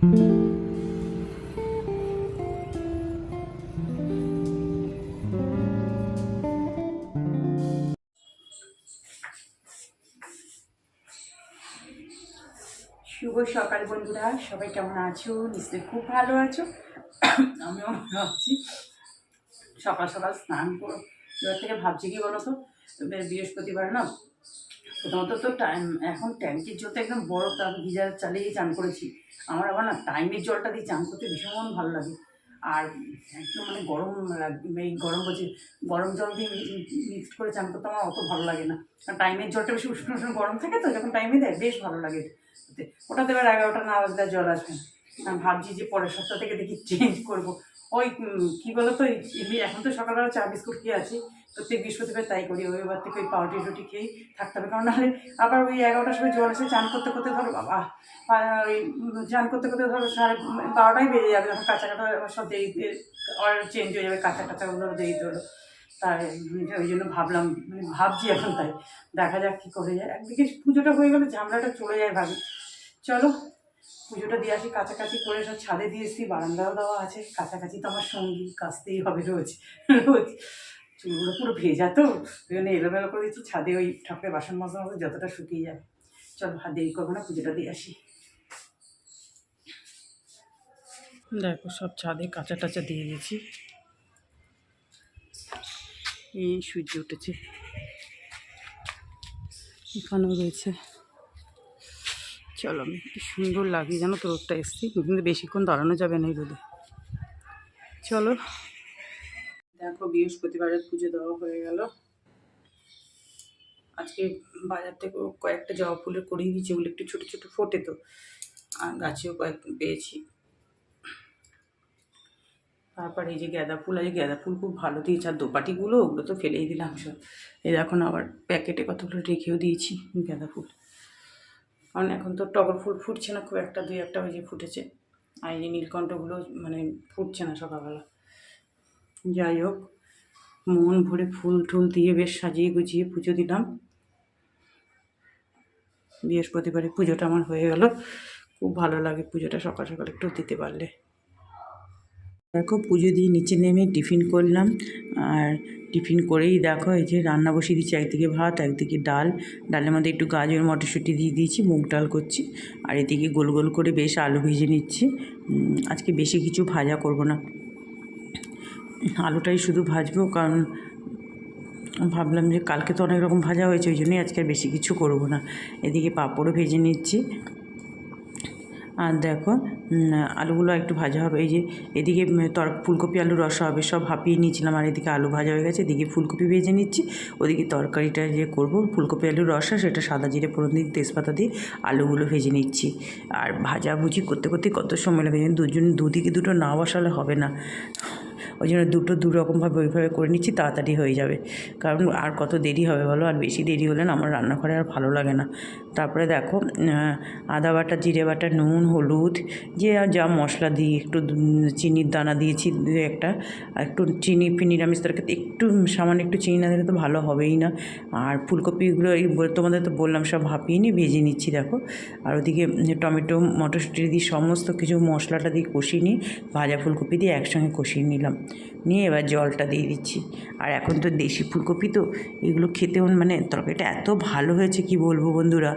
শুভ সকাল বন্ধুরা, সবাই কেমন আছো? নিশ্চয়ই খুব ভালো আছো। আমিও ভালো আছি। সকাল সকাল স্নান করো। এবার থেকে ভাবছি কি বলো তো বৃহস্পতিবার না প্রথমত তো টাইম এখন ট্যাঙ্কির জল তো একদম বড় তার গিজার চালিয়ে চান করেছি। আমার আবার না টাইমের জলটা দিয়ে চান করতে ভীষণ ভালো লাগে। আর একদম মানে গরম লাগবে, এই গরম বলছি, গরম জল দিয়ে মিক্সড করে চান করতে আমার অত ভালো লাগে না। আর টাইমের জলটা বেশি উষ্ণ উষ্ণ গরম থাকে তো, যখন টাইমে দেয়, বেশ ভালো লাগে। ওটাতে এবার এগারোটা না আর জল আসবে। ভাবছি যে পরের সপ্তাহ থেকে দেখি চেঞ্জ করব। ওই কি বলো তো এখন তো সকালবেলা চা, বিস্কুট খেয়ে আছি। প্রত্যেক বৃহস্পতিবার তাই করি ওই এবার থেকে ওই পাউরুটি রুটি খেয়েই থাকতে হবে। কারণ নাহলে আবার ওই এগারোটার সময় জল এসে চান করতে করতে ধরো, বাবা ওই চান করতে করতে ধরো সাড়ে বারোটাই বেজে যাবে, যখন কাঁচা কাটা সব দেরিতে অর্ডার চেঞ্জ হয়ে যাবে, কাঁচা কাঁচাগুলো দেরিতে হলো। তাই ওই জন্য ভাবলাম মানে ভাবছি এখন তাই। দেখা যাক কী করে যায়। একদিকে পুজোটা হয়ে গেলে ঝামেলাটা চলে যায় ভাবি। চলো পুজোটা দিয়ে আসি, কাছাকাছি করে সব ছাদে দিয়ে এসছি, বারান্দাও দেওয়া আছে। কাছাকাছি তো আমার সঙ্গী, কাচতেই হবে রোজ। রোজ চুলগুলো পুরো ভেজা তো, ওই জন্য এলোমেলো করে দিচ্ছি, ছাদে ওই ঠাকুরের বাসন মশলা মতো যতটা শুকিয়ে যাবে। চল ভাত দেরি করব না, পুজোটা দিয়ে আসি। দেখো, সব ছাদে কাঁচা টাচা দিয়ে দিয়েছি। এই সূর্য উঠেছে। এখানেও রয়েছে। চলো কি সুন্দর লাগে জানো তো রোদটা এসছি। কিন্তু বেশিক্ষণ দাঁড়ানো যাবে না এই রোদে। চলো। দেখো, বৃহস্পতিবারের পুজো দেওয়া হয়ে গেল। আজকে বাজার থেকে কয়েকটা জবা ফুলের করিয়ে দিয়েছি ওগুলো একটু ছোটো ছোটো ফোটে তো, আর গাছেও কয়েক পেয়েছি। তারপরে এই যে গাঁদা ফুল আছে গাঁদা ফুল খুব ভালো দিয়েছে, আর দোপাটিগুলো ওগুলো তো ফেলেই দিলাম সব। এই এখন আবার প্যাকেটে কতগুলো রেখেও দিয়েছি গাঁদা ফুল। কারণ এখন তো টগর ফুল ফুটছে না, খুব একটা দুই একটা ওই যে ফুটেছে। আর এই নীলকণ্ঠগুলো মানে ফুটছে না সকালবেলা। যাই হোক, মন ভরে ফুল টুল দিয়ে বেশ সাজিয়ে গুছিয়ে পুজো দিলাম। বৃহস্পতিবারে পুজোটা আমার হয়ে গেল। খুব ভালো লাগে পুজোটা সকাল সকাল একটু দিতে পারলে। দেখো পুজো দিয়ে নিচে নেমে টিফিন করলাম। আর টিফিন করেই দেখো এই যে রান্না বসিয়ে দিচ্ছি, একদিকে ভাত, একদিকে ডাল। ডালের মধ্যে একটু গাজর, মটরশুঁটি দিয়ে দিয়েছি, মুগ ডাল করছি। আর এদিকে গোল গোল করে বেশ আলু ভেজে নিচ্ছি। আজকে বেশি কিছু ভাজা করব না। আলুটাই শুধু ভাজবো, কারণ ভাবলাম যে কালকে তো অনেক রকম ভাজা হয়েছে, ওই জন্যই আজকে বেশি কিছু করব না। এদিকে পাঁপড়ও ভেজে নিচ্ছি। আর দেখো আলুগুলো একটু ভাজা হবে। এই যে এদিকে তর, ফুলকপি আলু রসা হবে, সব হাঁপিয়ে নিয়েছিলাম। আর এদিকে আলু ভাজা হয়ে গেছে, এদিকে ফুলকপি ভেজে নিচ্ছি। ওদিকে তরকারিটা যে করব, ফুলকপি আলু রসা, সেটা সাদা জিরে ফোড়ন দিয়ে, তেজপাতা দিয়ে আলুগুলো ভেজে নিচ্ছি। আর ভাজাভুজি করতে করতে কত সময় লাগে দুজন, দুদিকে দুটো না বসালে হবে না। ওই জন্য দুটো দু রকমভাবে ওইভাবে করে নিচ্ছি, তাড়াতাড়ি হয়ে যাবে। কারণ আর কত দেরি হবে বলো? আর বেশি দেরি হলে না আমার রান্নাঘরে আর ভালো লাগে না। তারপরে দেখো আদা বাটা, জিরে বাটা, নুন, হলুদ, যে যা মশলা দিই একটু চিনির দানা দিয়েছি একটা একটু চিনি নিরামিষ তরকারিতে একটু সামান্য একটু চিনি না দিলে তো ভালো হবেই না। আর ফুলকপিগুলো এই তোমাদের তো বললাম সব ভাপিয়ে নিয়ে ভেজে নিচ্ছি দেখো। আর ওদিকে টমেটো, মটরশুঁটি দিয়ে সমস্ত কিছু মশলাটা দিয়ে কষিয়ে নিই ভাজা ফুলকপি দিয়ে একসঙ্গে কষিয়ে নিলাম। নিয়ে এবার জলটা দিয়ে দিচ্ছি। আর এখন তো দেশি ফুলকপি তো এগুলো খেতেও মানে তরকারিটা এত ভালো হয়েছে কি বলব বন্ধুরা।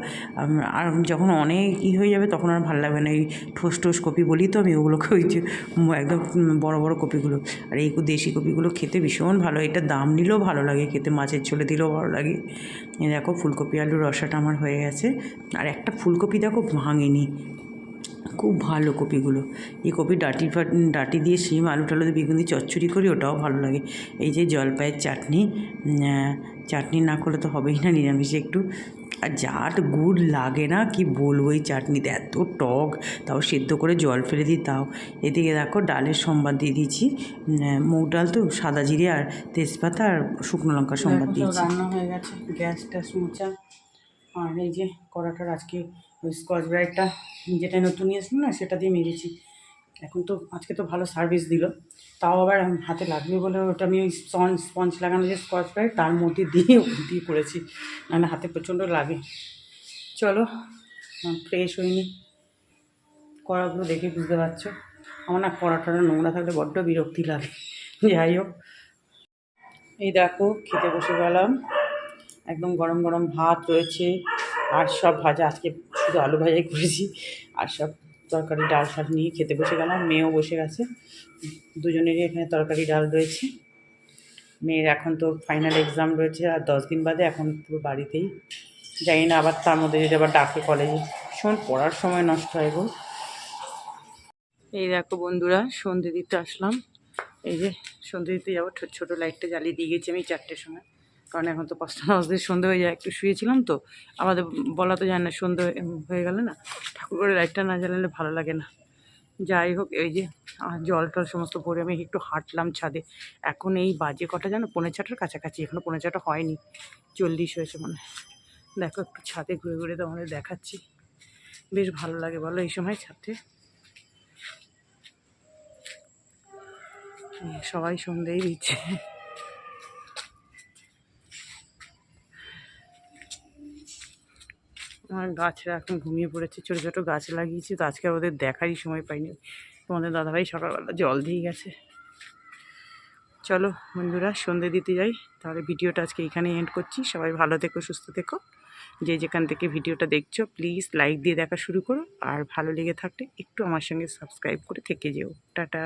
আর যখন অনেক ই হয়ে যাবে তখন আর ভালো লাগবে না। এই ঠোস ঠোস কপি বলি তো আমি ওগুলোকে ওই যে একদম বড় বড় কপিগুলো। আর এই দেশি কপিগুলো খেতে ভীষণ ভালো। এটা দাম নিলেও ভালো লাগে, খেতে মাছের ঝোলে দিলেও ভালো লাগে। দেখো ফুলকপি আলু রসাটা আমার হয়ে গেছে। আর একটা ফুলকপি দেখো ভাঙেনি। খুব ভালো কপিগুলো। এই কপি ডাটি ফাট ডাটি দিয়ে শিম আলু টালু দিয়ে বেগুন দিয়ে চচ্চড়ি করি ওটাও ভালো লাগে। এই যে জলপাইয়ের চাটনি চাটনি না করলে তো হবেই না নিরামিষে একটু। আর জাট গুড় লাগে না কি বলব এই চাটনিতে এত টক। তাও সেদ্ধ করে জল ফেলে দিই তাও। এদিকে দেখো ডালের সম্বাদ দিয়ে দিয়েছি। মুগ ডাল তো সাদা জিরে আর তেজপাতা আর শুকনো লঙ্কা সম্বাদ দিয়েছি। রান্না হয়ে গেছে গ্যাস ট্যাস মোচা। আর এই যে কড়াটার আজকে ওই স্কচ ব্রাইটটা যেটা নতুন নিয়েছিল না, সেটা দিয়ে মেরেছি এখন তো, আজকে তো ভালো সার্ভিস দিল। তাও আবার হাতে লাগবে বলে ওটা আমি ওই স্পঞ্জ স্পঞ্জ লাগানো যে স্কচ ব্রাইট তার মধ্যে দিয়ে দিয়ে করেছি। নাহলে হাতে প্রচণ্ড লাগে। চলো ফ্রেশ হয়নি কড়াগুলো দেখে বুঝতে পারছ। আমার না কড়াটা নোংরা থাকলে বড্ড বিরক্তি লাগে। যাই হোক। এই দেখো, খেতে বসে গেলাম। একদম গরম গরম ভাত রয়েছে। আর সব ভাজা আজকে শুধু আলু ভাজাই করেছি আর সব তরকারি ডাল ফাল নিয়ে খেতে বসে গেলাম, মেয়েও বসে গেছে। দুজনেরই এখানে তরকারি ডাল রয়েছে। মেয়ের এখন তো ফাইনাল এক্সাম রয়েছে আর দশ দিন বাদে এখন পুরো বাড়িতেই। জানি না আবার তার মধ্যে যদি আবার ডাকে কলেজে শোন, পড়ার সময় নষ্ট হয় গো। এই দেখো বন্ধুরা সন্ধে দিতে আসলাম। এই যে সন্ধে দিতে যাব, ছোটো ছোটো লাইটটা জ্বালিয়ে দিয়ে গেছি আমি চারটের সময়। কারণ এখন তো পাঁচটা দশ সন্ধে হয়ে যায়, একটু শুয়েছিলাম তো। আমাদের বলা তো যায় না, সন্ধে হয়ে- গেলে না ঠাকুর করে লাইটটা না জ্বালালে ভালো লাগে না। যাই হোক, এই যে জল টল সমস্ত পরে আমি একটু হাঁটলাম ছাদে। এখন এই বাজে কটা জানো? পনেরো ছটার কাছাকাছি এখনও পনেরো ছটা হয়নি। চল্লিশ হয়েছে মনে দেখো, একটু ছাদে ঘুরে ঘুরে তোমাদের দেখাচ্ছি। বেশ ভালো লাগে বলো, এই সময় ছাদে? সবাই সন্ধেই দিচ্ছে। আমার গাছরা এখন ঘুমিয়ে পড়েছে, ছোটো ছোটো গাছ লাগিয়েছি তো আজকে ওদের দেখারই সময় পাইনি। তোমাদের দাদাভাই সকালবেলা জল দিয়ে গেছে। চলো বন্ধুরা, সন্ধে দিতে যাই। তাহলে ভিডিওটা আজকে এখানে এন্ড করছি। সবাই ভালো থেকো, সুস্থ থেকো। যে যেখান থেকে ভিডিওটা দেখছ প্লিজ লাইক দিয়ে দেখা শুরু করো। আর ভালো লেগে থাকলে একটু আমার সঙ্গে সাবস্ক্রাইব করে থেকে যেও। টাটা।